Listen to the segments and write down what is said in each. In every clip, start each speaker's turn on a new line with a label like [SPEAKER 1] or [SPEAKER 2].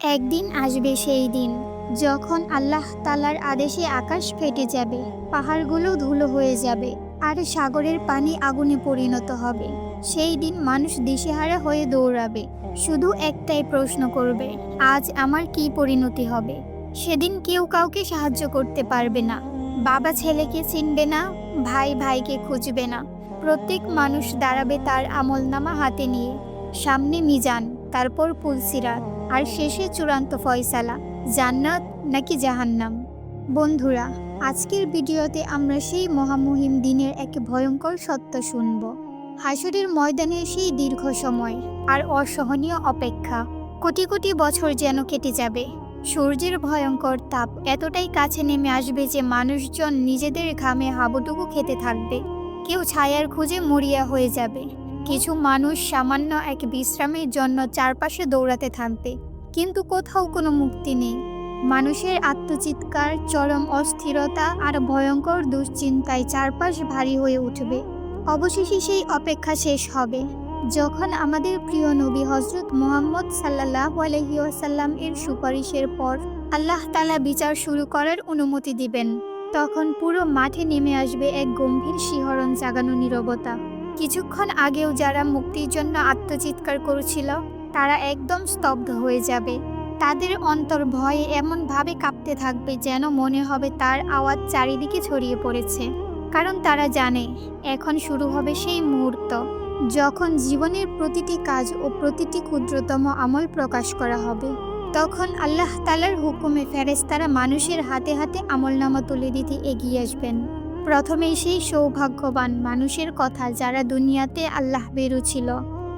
[SPEAKER 1] একদিন আসবে সেই দিন, যখন আল্লাহ তালার আদেশে আকাশ ফেটে যাবে, পাহাড়গুলো ধুলো হয়ে যাবে, আর সাগরের পানি আগুনে পরিণত হবে। সেই দিন মানুষ দিশেহারা হয়ে দৌড়াবে, শুধু একটাই প্রশ্ন করবে, আজ আমার কি পরিণতি হবে? সেদিন কেউ কাউকে সাহায্য করতে পারবে না। বাবা ছেলেকে চিনবে না, ভাই ভাইকে খুঁজবে না। প্রত্যেক মানুষ দাঁড়াবে তার আমলনামা হাতে নিয়ে, সামনে মিজান। তারপর পুলসিরাত আর শেষে চূড়ান্ত ফয়সালা, জান্নাত নাকি জাহান্নাম? বন্ধুরা, আজকের ভিডিওতে আমরা সেই মহামহিম দিনের এক ভয়ঙ্কর সত্য শুনব। হাসুরের ময়দানে সেই দীর্ঘ সময় আর অসহনীয় অপেক্ষা, কোটি কোটি বছর যেন কেটে যাবে। সূর্যের ভয়ঙ্কর তাপ এতটাই কাছে নেমে আসবে যে মানুষজন নিজেদের ঘামে হাবুডুবু খেতে থাকবে। কেউ ছায়ার খুঁজে মরিয়া হয়ে যাবে। কিছু মানুষ সামান্য এক বিশ্রামের জন্য চারপাশে দৌড়াতে থাকবে কিন্তু কোথাও কোনো মুক্তি নেই। মানুষের আত্মচিৎকার, চরম অস্থিরতা আর ভয়ঙ্কর দুশ্চিন্তায় চারপাশ ভারী হয়ে উঠবে। অবশেষে সেই অপেক্ষা শেষ হবে। যখন আমাদের প্রিয় নবী হজরত মোহাম্মদ সাল্লাহ আলহিউসাল্লাম এর সুপারিশের পর আল্লাহ তালা বিচার শুরু করার অনুমতি দিবেন, তখন পুরো মাঠে নেমে আসবে এক গম্ভীর শিহরণ জাগানো নীরবতা। কিছুক্ষণ আগেও যারা মুক্তির জন্য আত্মচিৎকার করেছিল, তারা একদম স্তব্ধ হয়ে যাবে। তাদের অন্তর ভয়ে এমনভাবে কাঁপতে থাকবে যেন মনে হবে তার আওয়াজ চারিদিকে ছড়িয়ে পড়েছে। কারণ তারা জানে, এখন শুরু হবে সেই মুহূর্ত, যখন জীবনের প্রতিটি কাজ ও প্রতিটি ক্ষুদ্রতম আমল প্রকাশ করা হবে। তখন আল্লাহ তালার হুকুমে ফেরেস্তারা মানুষের হাতে হাতে আমলনামা তুলে দিতে এগিয়ে আসবেন। প্রথমেই সেই সৌভাগ্যবান মানুষের কথা যারা দুনিয়াতে আল্লাহ বেরু ছিল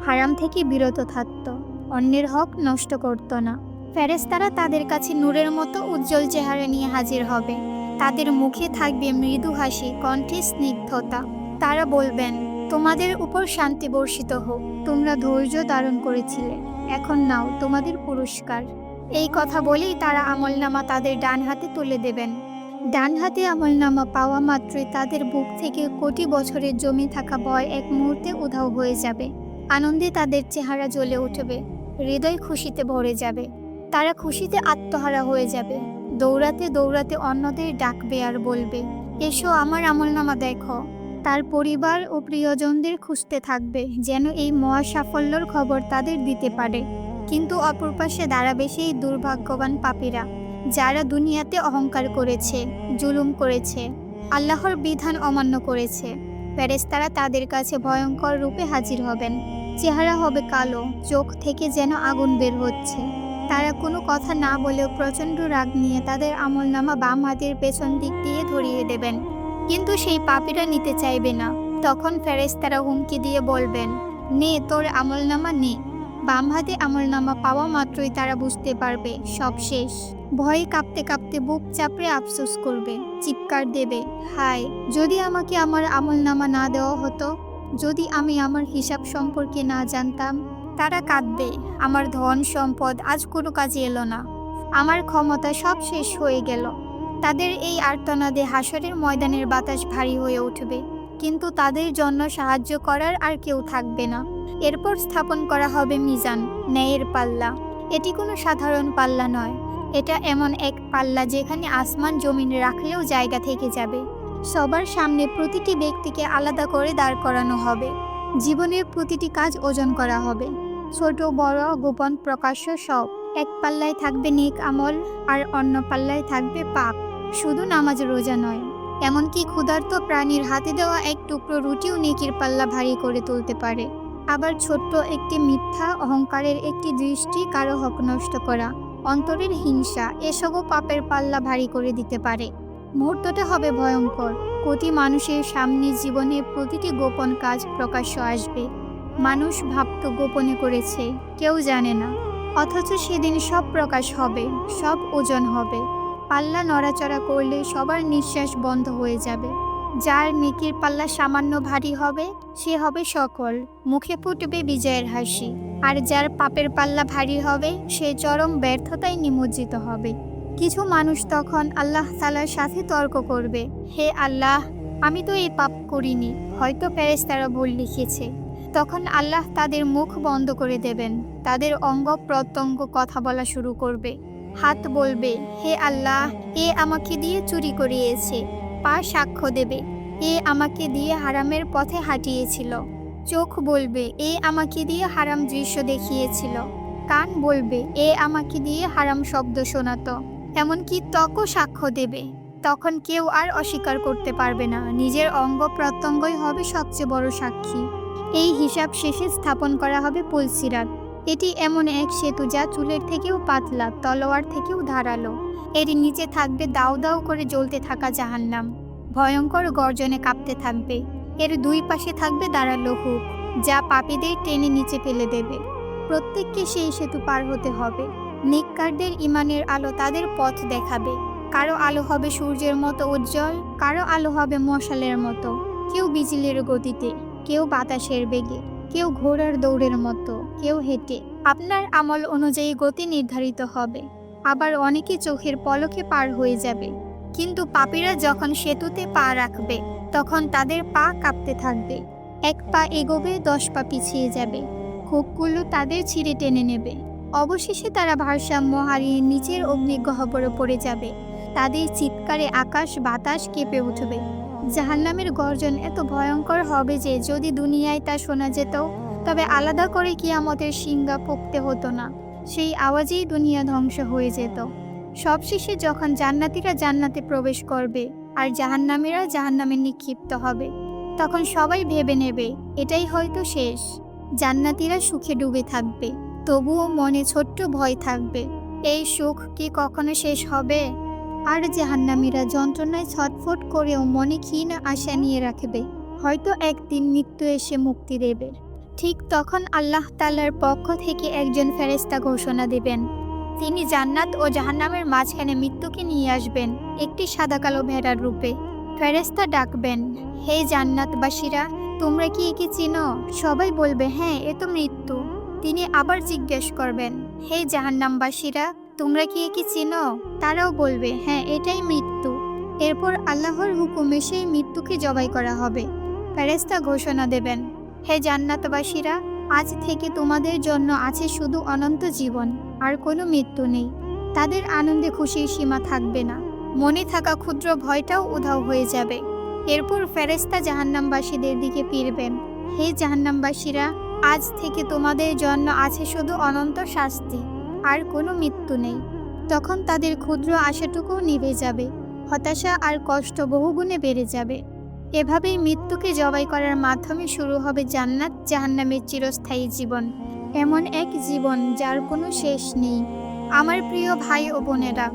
[SPEAKER 1] হারাম থেকে বিরত থাকত। অন্যের হক নষ্ট করত না। ফেরেস্তারা তাদের কাছে নূরের মতো উজ্জ্বল চেহারা নিয়ে হাজির হবে। তাদের মুখে থাকবে মৃদু হাসি, কণ্ঠে স্নিগ্ধতা। তারা বলবেন, তোমাদের উপর শান্তি বর্ষিত হোক। তোমরা ধৈর্য ধারণ করেছিলে। এখন নাও, তোমাদের পুরস্কার। এই কথা বলেই তারা আমলনামা তাদের ডান হাতে তুলে দেবেন। ডান হাতে আমলনামা পাওয়া মাত্রই তাদের বুক থেকে কোটি বছরের জমে থাকা ভয় এক মুহূর্তে উধাও হয়ে যাবে। আনন্দে তাদের চেহারা জ্বলে উঠবে, হৃদয় খুশিতে ভরে যাবে। তারা খুশিতে আত্মহারা হয়ে যাবে। দৌড়াতে দৌড়াতে অন্যদের ডাকবে আর বলবে, এসো আমার আমলনামা দেখো। তার পরিবার ও প্রিয়জনদের খুঁজতে থাকবে, যেন এই মহা সাফল্যর খবর তাদের দিতে পারে। কিন্তু অপর পাশে দাঁড়াবে সেই দুর্ভাগ্যবান পাপীরা। যারা দুনিয়াতে অহংকার করেছে, জুলুম করেছে, আল্লাহর বিধান অমান্য করেছে ফেরেস্তারা তাদের কাছে ভয়ঙ্কর রূপে হাজির হবেন। চেহারা হবে কালো, চোখ থেকে যেন আগুন বের হচ্ছে। তারা কোনো কথা না বলেও প্রচণ্ড রাগ নিয়ে তাদের আমলনামা বাম হাতের পেছন দিক দিয়ে ধরিয়ে দেবেন। কিন্তু সেই পাপীরা নিতে চাইবে না। তখন ফেরেস্তারা হুমকি দিয়ে বলবেন, নে, তোর আমলনামা নে। বাম হাতে আমলনামা পাওয়া মাত্রই তারা বুঝতে পারবে সব শেষ। ভয়ে কাঁপতে কাঁপতে বুক চাপড়ে আফসোস করবে। চিৎকার দেবে, হায়, যদি আমাকে আমার আমলনামা না দেওয়া হতো, যদি আমি আমার হিসাব সম্পর্কে না জানতাম, তারা কাঁদবে, আমার ধন সম্পদ আজ কোনো কাজে এলো না। আমার ক্ষমতা সব শেষ হয়ে গেল। তাদের এই আর্তনাদে হাসরের ময়দানের বাতাস ভারী হয়ে উঠবে। কিন্তু তাদের জন্য সাহায্য করার আর কেউ থাকবে না। এরপর স্থাপন করা হবে মিজান, ন্যায়ের পাল্লা। এটি কোনো সাধারণ পাল্লা নয়। এটা এমন এক পাল্লা যেখানে আসমান জমিন রাখলেও জায়গা থেকে যাবে। সবার সামনে প্রতিটি ব্যক্তিকে আলাদা করে দাঁড় করানো হবে। জীবনের প্রতিটি কাজ ওজন করা হবে। ছোট, বড়, গোপন, প্রকাশ্য সব। এক পাল্লায় থাকবে নেক আমল আর অন্য পাল্লায় থাকবে পাপ। শুধু নামাজ রোজা নয়। এমনকি ক্ষুধার্ত প্রাণীর হাতে দেওয়া এক টুকরো রুটিও নেকির পাল্লা ভারী করে তুলতে পারে। আবার ছোট্ট একটি মিথ্যা, অহংকারের একটি দৃষ্টি কারও হক নষ্ট করা, অন্তরের হিংসা, এসবও পাপের পাল্লা ভারী করে দিতে পারে। মুহূর্তটা হবে ভয়ঙ্কর। কোটি মানুষের সামনে জীবনে প্রতিটি গোপন কাজ প্রকাশ্য আসবে। মানুষ ভাবত গোপনে করেছে, কেউ জানে না। অথচ সেদিন সব প্রকাশ হবে, সব ওজন হবে। পাল্লা নড়াচড়া করলে সবার নিঃশ্বাস বন্ধ হয়ে যাবে। যার নেকির পাল্লা সামান্য ভারী হবে, সে হবে সকল। মুখে ফুটবে বিজয়ের হাসি। আর যার পাপের পাল্লা ভারী হবে, সে চরম ব্যর্থতায় নিমজ্জিত হবে। কিছু মানুষ তখন আল্লাহ তালার সাথে তর্ক করবে, হে আল্লাহ, আমি তো এই পাপ করিনি, হয়তো প্যারেস তারা ভুল লিখেছে। তখন আল্লাহ তাদের মুখ বন্ধ করে দেবেন, তাদের অঙ্গ প্রত্যঙ্গ কথা বলা শুরু করবে। হাত বলবে, হে আল্লাহ, এ আমাকে দিয়ে চুরি করিয়েছে, পা সাক্ষ্য দেবে, এ আমাকে দিয়ে হারামের পথে হাঁটিয়েছিল। চোখ বলবে, এ আমাকে দিয়ে হারাম দৃশ্য দেখিয়েছিল। কান বলবে, এ আমাকে দিয়ে হারাম শব্দ শোনাতো। এমনকি ত্বকও সাক্ষ্য দেবে। তখন কেউ আর অস্বীকার করতে পারবে না। নিজের অঙ্গ প্রত্যঙ্গই হবে সবচেয়ে বড় সাক্ষী। এই হিসাব শেষে স্থাপন করা হবে পুলসিরাত। এটি এমন এক সেতু যা চুলের থেকেও পাতলা, তলোয়ার থেকেও ধারালো। এর নিচে থাকবে দাউ দাউ করে জ্বলতে থাকা জাহান্নাম। ভয়ঙ্কর গর্জনে কাঁপতে থাকবে। এর দুই পাশে থাকবে দাঁড়াল হুক, যা পাপীদের টেনে নিচে ফেলে দেবে। প্রত্যেককে সেই সেতু পার হতে হবে। নিকারদের ইমানের আলো তাদের পথ দেখাবে। কারও আলো হবে সূর্যের মতো উজ্জ্বল, কারও আলো হবে মশালের মতো। কেউ বিজলির গতিতে, কেউ বাতাসের বেগে। কেউ ঘোড়ার দৌড়ের মতো, কেউ হেঁটে। আপনার আমল অনুযায়ী গতি নির্ধারিত হবে। আবার অনেকে চোখের পলকে পার হয়ে যাবে। কিন্তু পাপীরা যখন সেতুতে পা রাখবে, তখন তাদের পা কাঁপতে থাকবে। এক পা এগোবে, দশ পা পিছিয়ে যাবে। হুকগুলো তাদের ছিঁড়ে টেনে নেবে। অবশেষে তারা ভারসাম্য হারিয়ে নিচের অগ্নিগহ্বরে পড়ে যাবে। তাদের চিৎকারে আকাশ বাতাস কেঁপে উঠবে। জাহান্নামের গর্জন এত ভয়ঙ্কর হবে যে যদি দুনিয়ায় তা শোনা যেত, তবে আলাদা করে কিয়ামতের সিংহা ফুঁকতে হতো না। সেই আওয়াজেই দুনিয়া ধ্বংস হয়ে যেত। সবশেষে যখন জান্নাতিরা জান্নাতে প্রবেশ করবে আর জাহান্নামীরা জাহান্নামে নিক্ষিপ্ত হবে, তখন সবাই ভেবে নেবে, এটাই হয়তো শেষ। জান্নাতিরা সুখে ডুবে থাকবে, তবুও মনে ছোট্ট ভয় থাকবে। এই সুখ কি কখনো শেষ হবে? আর জাহান্নামীরা যন্ত্রণায় ছটফট করেও মনে ক্ষীণ আশা নিয়ে রাখবে। হয়তো একদিন মৃত্যু এসে মুক্তি দেবে। ঠিক তখন আল্লাহ তাল্লার পক্ষ থেকে একজন ফেরেস্তা ঘোষণা দেবেন। তিনি জান্নাত ও জাহান্নামের মাঝখানে মৃত্যুকে নিয়ে আসবেন একটি সাদা কালো ভেড়ার রূপে। ফেরেস্তা ডাকবেন, হে জান্নাতবাসীরা, তোমরা কি একে চিনো? সবাই বলবে হ্যাঁ এ তো মৃত্যু। তিনি আবার জিজ্ঞেস করবেন, হে জাহান্নামবাসীরা তোমরা কি একে চিনো? তারাও বলবে হ্যাঁ এটাই মৃত্যু। এরপর আল্লাহর হুকুমে সেই মৃত্যুকে জবাই করা হবে। ফেরেস্তা ঘোষণা দেবেন, হে জান্নাতবাসীরা, আজ থেকে তোমাদের জন্য আছে শুধু অনন্ত জীবন, আর কোনো মৃত্যু নেই। তাদের আনন্দে খুশির সীমা থাকবে না। মনে থাকা ক্ষুদ্র ভয়টাও উধাও হয়ে যাবে। এরপর ফেরেস্তা জাহান্নামবাসীদের দিকে ফিরবেন, হে জাহান্নামবাসীরা, আজ থেকে তোমাদের জন্য আছে শুধু অনন্ত শাস্তি। আর কোনো মৃত্যু নেই। তখন তাদের ক্ষুদ্র আশাটুকুও নিভে যাবে, হতাশা আর কষ্ট বহুগুণে বেড়ে যাবে। এভাবেই মৃত্যুকে জবাই করার মাধ্যমে শুরু হবে জান্নাত, জাহান্নামের চিরস্থায়ী জীবন। এমন এক জীবন যার কোনো শেষ নেই। আমার প্রিয় ভাই ও বোনেরা,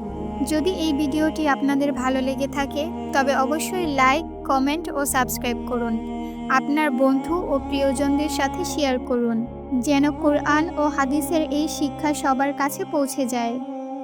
[SPEAKER 1] যদি এই ভিডিওটি আপনাদের ভালো লেগে থাকে, তবে অবশ্যই লাইক, কমেন্ট ও সাবস্ক্রাইব করুন। আপনার বন্ধু ও প্রিয়জনদের সাথে শেয়ার করুন। যেন কোরআন ও হাদিসের এই শিক্ষা সবার কাছে পৌঁছে যায়।